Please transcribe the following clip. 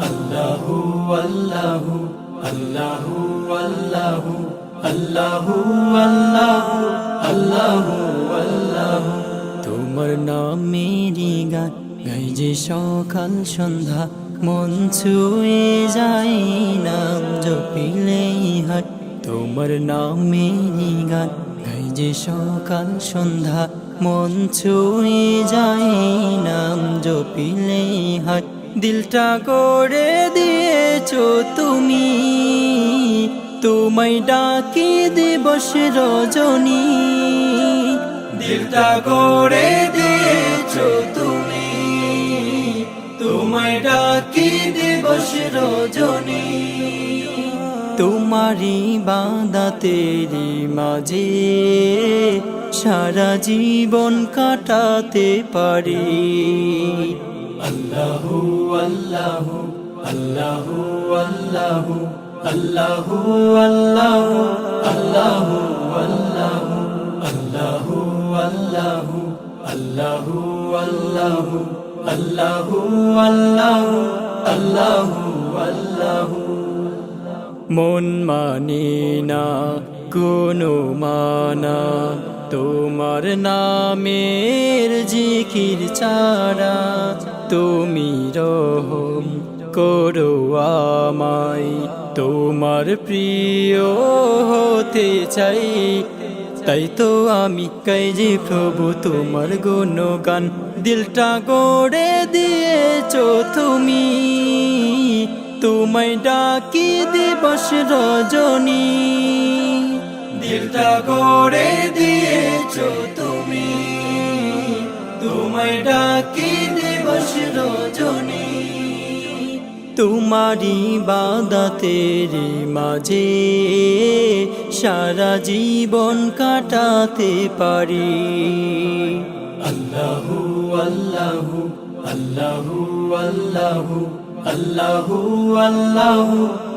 আল্লাহু আল্লাহু আল্লাহু আল্লাহু আল্লাহু আল্লাহু আল্লাহু আল্লাহু তোমার গান গাই যে সকাল সন্ধ্যা, মন ছুঁয়ে যায় নাম জপিলেই হাট তোমার নামেরই গান গাই যে সকাল সন্ধ্যা, মন ছুঁয়ে যায়, নাম জপিলে হাট দিলটা গড়ে দিয়েছ তুমি, তোমায় ডাকি দিবস রজনী। দিলটা গড়ে দিয়েছ তুমি, তোমায় ডাকি দিবস রজনী। তোমারি বাদাতেরি মাঝে সারা জীবন কাটাতে পারি আল্লাহু আল্লাহু আল্লাহু আল্লাহু আল্লাহু আল্লাহু আল্লাহু আল্লাহু আল্লাহু আল্লাহু আল্লাহু আল্লাহু আল্লাহু আল্লাহু আল্লাহু মন মানে না কোনো মানা তোমার নামের জিকির চারা তুমি রহম করো আমায়। তোমার প্রিয় হতে চাই, তাই তো আমি কাই যে প্রভু তোমার গুণগান দিলটা গড়ে দিয়েছ তুমি। তোমায় ডাকি দিবস রজনী। দিলটা গড়ে দিয়েছ তুমি। তোমায় ডাকি দিবস রজনী। তোমারি বাদাতের মাঝে সারা জীবন কাটাতে পারি। আল্লাহু আল্লাহু আল্লাহু আল্লাহু আল্লাহু আল্লাহু।